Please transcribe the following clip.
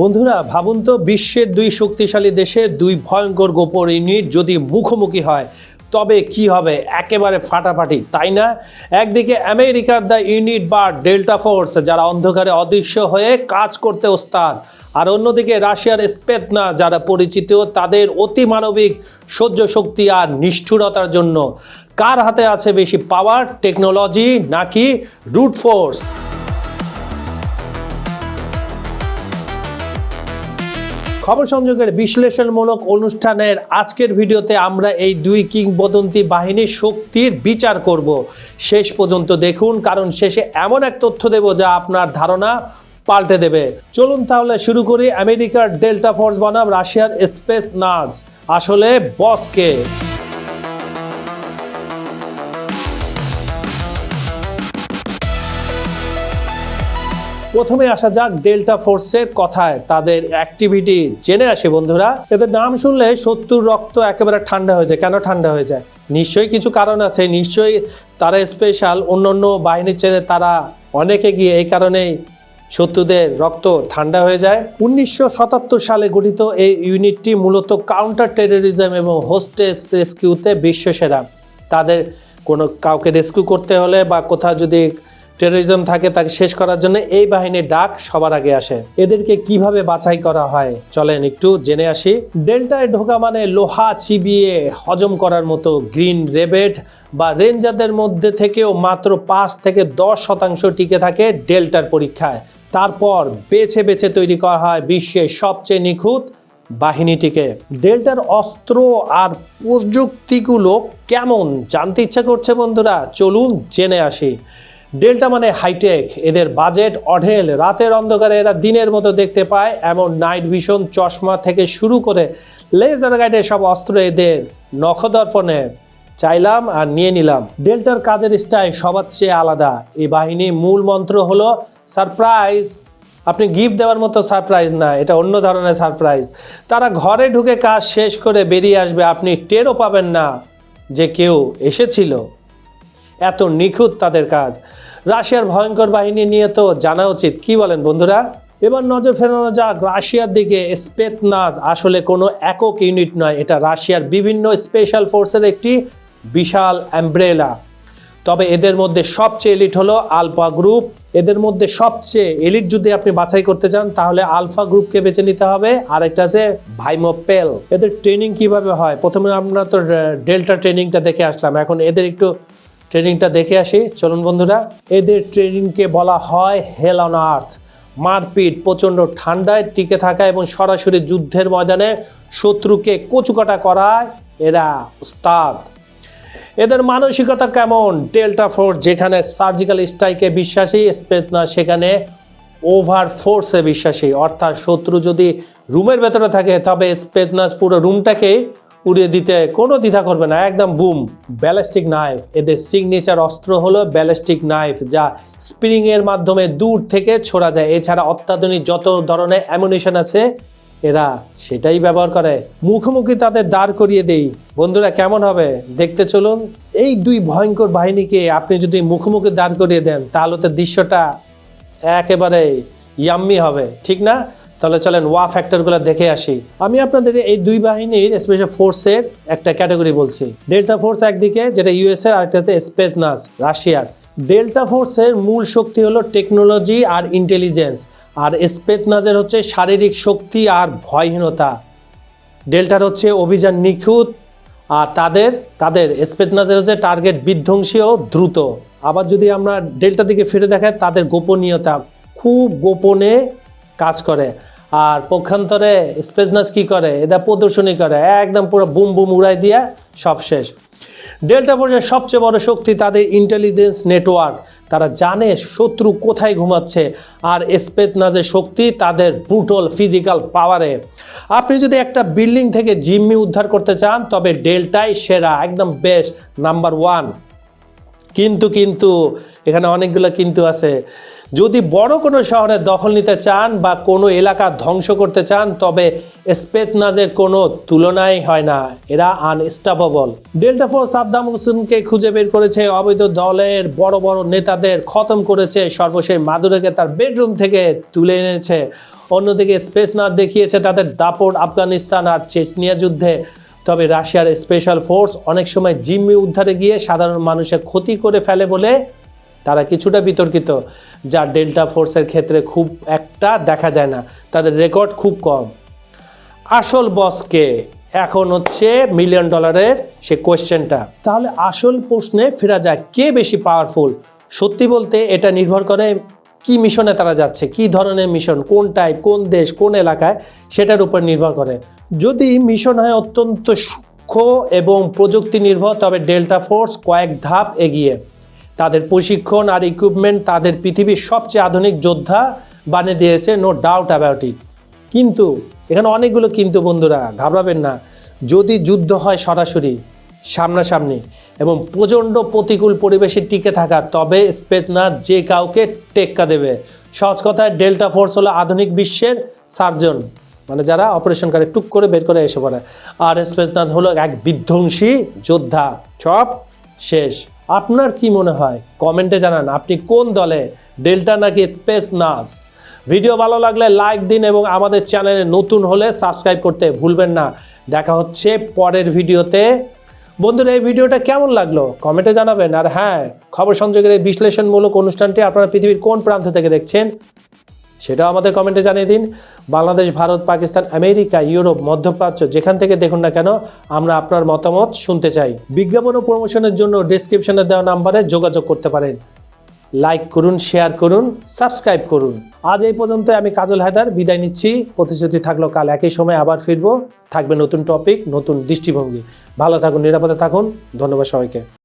বন্ধুরা, ভাবুন তো, বিশ্বের দুই শক্তিশালী দেশের দুই ভয়ঙ্কর গোপন ইউনিট যদি মুখোমুখি হয়, তবে কি হবে? একেবারে ফাটাফাটি, তাই না? একদিকে আমেরিকার দ্য ইউনিট বা ডেল্টা ফোর্স, যারা অন্ধকারে অদৃশ্য হয়ে কাজ করতে ওস্তাদ। আর অন্যদিকে রাশিয়ার স্পেতনা, যারা পরিচিত, তাদের অতিমানবিক সহ্য শক্তি আর নিষ্ঠুরতার জন্য। কার হাতে আছে বেশি পাওয়ার টেকনোলজি নাকি রুট ফোর্স খবর সংযোগের বিশ্লেষণমূলক অনুষ্ঠানের আজকের ভিডিওতে আমরা এই দুই কিংবদন্তি বাহিনীর শক্তির বিচার করব। শেষ পর্যন্ত দেখুন, কারণ শেষে এমন এক তথ্য দেব যা আপনার ধারণা পাল্টে দেবে। চলুন তাহলে শুরু করি। আমেরিকার ডেল্টা ফোর্স বনাম রাশিয়ার স্পেস নাজ আসলে বসকে। প্রথমে আসা যাক ডেল্টা ফোর্সের কথায় তাদের অ্যাক্টিভিটি জেনে আসি বন্ধুরা, এদের নাম শুনলে শত্রুর রক্ত একেবারে ঠান্ডা হয়ে যায়। কেন ঠান্ডা হয়ে যায়? নিশ্চয়ই কিছু কারণ আছে, নিশ্চয়ই তারা স্পেশাল অন্য অন্য বাহিনীর চেয়ে তারা অনেকে গিয়ে এই কারণেই শত্রুদের রক্ত ঠান্ডা হয়ে যায়। উনিশশো সাতাত্তর সালে গঠিত এই ইউনিটটি মূলত কাউন্টার টেরোরিজম এবং হোস্টেস রেস্কিউতে বিশ্বসেরা তাদের কোনো কাউকে রেস্কিউ করতে হলে বা কোথাও যদি টেরোরিজম থাকে তাকে শেষ করার জন্য এই বাহিনীর ডাক সবার আগে আসে। এদেরকে কীভাবে বাছাই করা হয়? চলেন একটু জেনে আসি। ডেল্টায় ঢোকা মানে লোহা চিবিয়ে হজম করার মতো গ্রিন রেবেট বা রেঞ্জারদের মধ্যে থেকেও মাত্র পাঁচ থেকে দশ শতাংশ টিকে থাকে ডেল্টার পরীক্ষায়। তারপর বেছে বেছে তৈরি করা হয় বিশ্বের সবচেয়ে নিখুঁত বাহিনীটিকে। ডেল্টার অস্ত্র আর প্রযুক্তিগুলো কেমন জানতে ইচ্ছা করছে বন্ধুরা? চলুন জেনে আসি। ডেল্টা মানে হাইটেক। এদের বাজেট অঢেল। রাতের অন্ধকারে এরা দিনের মতো দেখতে পায়, এমন নাইট ভিশন, চশমা থেকে শুরু করে লেজার গাইডের সব অস্ত্র এদের। নখদর্পণে চাইলাম আর নিয়ে নিলাম। ডেল্টার কাজের স্টাইল সবার চেয়ে আলাদা। এই বাহিনীর মূল মন্ত্র হলো, সারপ্রাইজ। আপনি গিফট দেওয়ার মতো সারপ্রাইজ না, এটা অন্য ধরনের সারপ্রাইজ। তারা ঘরে ঢুকে কাজ শেষ করে বেরিয়ে আসবে, আপনি টেরও পাবেন না যে কেউ এসেছিল। এত নিখুঁত তাদের কাজ। রাশিয়ার ভয়ঙ্কর বাহিনী নিয়ে তো জানা উচিত। কি বলেন বন্ধুরা? এবার নজর ফেরানো যাক, রাশিয়ার দিকে স্পেতনাজ আসলে কোনো একক ইউনিট নয়, এটা রাশিয়ার বিভিন্ন স্পেশাল ফোর্সের একটি বিশাল অ্যাম্ব্রেলা। তবে এদের মধ্যে সবচেয়ে এলিট হলো আলফা গ্রুপ। এদের মধ্যে সবচেয়ে এলিট যদি আপনি বাছাই করতে চান, তাহলে আলফা গ্রুপকে বেছে নিতে হবে। আর একটা আছে ভাইমোপেল। এদের ট্রেনিং কীভাবে হয়? প্রথমে আমরা তো ডেল্টা ট্রেনিংটা দেখে আসলাম। এখন এদের একটু ট্রেনিংটা দেখে আসি। চলুন বন্ধুরা, এদের ট্রেনিংকে বলা হয় হেল অন আর্থ মারপিট, প্রচণ্ড ঠান্ডায় টিকে থাকা এবং সরাসরি যুদ্ধের ময়দানে শত্রুকে কচুকাটা করায় এরা উস্তাদ। এদের মানসিকতা কেমন? ডেল্টা ফোর্স যেখানে সার্জিক্যাল স্ট্রাইকে বিশ্বাসী স্পেস না, সেখানে ওভার ফোর্সে বিশ্বাসী। অর্থাৎ শত্রু যদি রুমের ভেতরে থাকে, তবে স্পেতনাস পুরো রুমটাকে উড়িয়ে দিতে কোনো দ্বিধা করবে না। একদম বুম, ব্যালিস্টিক নাইফ। এদের সিগনেচার অস্ত্র হলো ব্যালিস্টিক নাইফ, যা স্প্রিং এর মাধ্যমে দূর থেকে ছোড়া যায়। এছাড়া অত্যাধুনিক যত ধরনের অ্যামুনিশন আছে, এরা সেটাই ব্যবহার করে। মুখোমুখি তাদের দাঁড় করিয়ে দেই। বন্ধুরা, কেমন হবে? দেখতে চলুন। এই দুই ভয়ঙ্কর বাহিনীকে আপনি যদি মুখোমুখি দাঁড় করিয়ে দেন, তাহলে তো দৃশ্যটা একেবারে ইয়াম্মি হবে। ঠিক না? তাহলে চলেন ওয়া ফ্যাক্টরগুলো দেখে আসি। আমি আপনাদের এই দুই বাহিনীর স্পেশাল ফোর্সের একটা ক্যাটাগরি বলছি। ডেল্টা ফোর্স একদিকে, যেটা ইউএস এর, আরেকটা হচ্ছে স্পেস নাস রাশিয়ার। ডেল্টা ফোর্সের মূল শক্তি হলো টেকনোলজি আর ইন্টেলিজেন্স আর স্পেস হচ্ছে শারীরিক শক্তি আর ভয়হীনতা। ডেল্টার হচ্ছে অভিযান নিখুঁত, আর তাদের তাদের স্পেটনাজের হচ্ছে টার্গেট বিধ্বংসী ও দ্রুত। আবার যদি আমরা ডেল্টা দিকে ফিরে দেখাই, তাদের গোপনীয়তা খুব গোপনে কাজ করে। আর পক্ষান্তরে স্পেসনাজ কি করে? এরা প্রদর্শনী করে। একদম পুরো বুম বুম উড়াই দিয়ে সব শেষ। ডেল্টা ফোর্সের সবচেয়ে বড় শক্তি তাদের ইন্টেলিজেন্স নেটওয়ার্ক তারা জানে শত্রু কোথায় ঘুমাচ্ছে। আর স্পেতনাজের শক্তি তাদের ব্রুটল ফিজিক্যাল পাওয়ারে আপনি যদি একটা বিল্ডিং থেকে জিম্মি উদ্ধার করতে চান, তবে ডেল্টাই সেরা, একদম বেস্ট নাম্বার ওয়ান কিন্তু কিন্তু, এখানে অনেকগুলো কিন্তু আছে। যদি বড় কোনো শহরে দখল নিতে চান বা কোনো এলাকা ধ্বংস করতে চান, তবে স্পেতনাজের কোনো তুলনাই হয় না। এরা আনস্টাপেবল ডেল্টা ফোর্স সাদ্দাম হোসেনকে খুঁজে বের করেছে অবৈধ দলের বড় বড় নেতাদের খতম করেছে, সর্বশেষ মাদুরেকে তার বেডরুম থেকে তুলে এনেছে। অন্যদিকে স্পেসনাথ দেখিয়েছে তাদের দাপট আফগানিস্তান আর চেচনিয়া যুদ্ধে। তবে রাশিয়ার স্পেশাল ফোর্স অনেক সময় জিম্মি উদ্ধারে গিয়ে সাধারণ মানুষের ক্ষতি করে ফেলে বলে তারা কিছুটা বিতর্কিত, যা ডেল্টা ফোর্সের ক্ষেত্রে খুব একটা দেখা যায় না। তাদের রেকর্ড খুব কম। আসল বসকে এখন হচ্ছে মিলিয়ন ডলারের সে কোয়েশ্চেনটা তাহলে আসল প্রশ্নে ফেরা যায় কে বেশি পাওয়ারফুল সত্যি বলতে এটা নির্ভর করে কি মিশনে তারা যাচ্ছে, কি ধরনের মিশন কোন টাইপ কোন দেশ, কোন এলাকায়, সেটার উপর নির্ভর করে। যদি মিশন হয় অত্যন্ত সূক্ষ্ম এবং প্রযুক্তি নির্ভর তবে ডেল্টা ফোর্স কয়েক ধাপ এগিয়ে। তাদের প্রশিক্ষণ আর ইকুইপমেন্ট তাদের পৃথিবীর সবচেয়ে আধুনিক যোদ্ধা বানিয়ে দিয়েছে নো ডাউট অ্যাবাউট ইট কিন্তু এখানে অনেকগুলো কিন্তু বন্ধুরা, ঘাবড়াবেন না। যদি যুদ্ধ হয় সরাসরি, সামনাসামনি এবং প্রচণ্ড প্রতিকূল পরিবেশে টিকে থাকা তবে স্পেসনা যে কাউকে টেক্কা দেবে। সহজ কথায়, ডেল্টা ফোর্স হলো আধুনিক বিশ্বের সার্জন। মানে যারা অপারেশন করে টুক করে বের করে এসে পড়ে। আর স্পেসনাথ হলো এক বিধ্বংসী যোদ্ধা। সব শেষ। আপনার কি মনে হয়? কমেন্টে জানান, আপনি কোন দলে? ডেল্টা নাকি স্পেস নাস ভিডিও ভালো লাগলে লাইক দিন এবং আমাদের চ্যানেলে নতুন হলে সাবস্ক্রাইব করতে ভুলবেন না। দেখা হচ্ছে পরের ভিডিওতে। বন্ধুরা, এই ভিডিওটা কেমন লাগল? কমেন্টে জানাবেন। আর হ্যাঁ খবর সংযোগের এই বিশ্লেষণমূলক অনুষ্ঠানটি আপনারা পৃথিবীর কোন প্রান্ত থেকে দেখছেন? সেটাও আমাদের কমেন্টে জানিয়ে দিন। বাংলাদেশ, ভারত, পাকিস্তান, আমেরিকা, ইউরোপ, মধ্যপ্রাচ্য, যেখান থেকে দেখুন না কেন, আমরা আপনার মতামত শুনতে চাই। বিজ্ঞাপন ও প্রমোশনের জন্য ডেসক্রিপশনে দেওয়া নাম্বারে যোগাযোগ করতে পারেন। লাইক করুন শেয়ার করুন সাবস্ক্রাইব করুন। আজ এই পর্যন্ত আমি কাজল হায়দার বিদায় নিচ্ছি। প্রতিশ্রুতি থাকল কাল একই সময় আবার ফিরবো। থাকবে নতুন টপিক নতুন দৃষ্টিভঙ্গি। ভালো থাকুন, নিরাপদে থাকুন। ধন্যবাদ সবাইকে।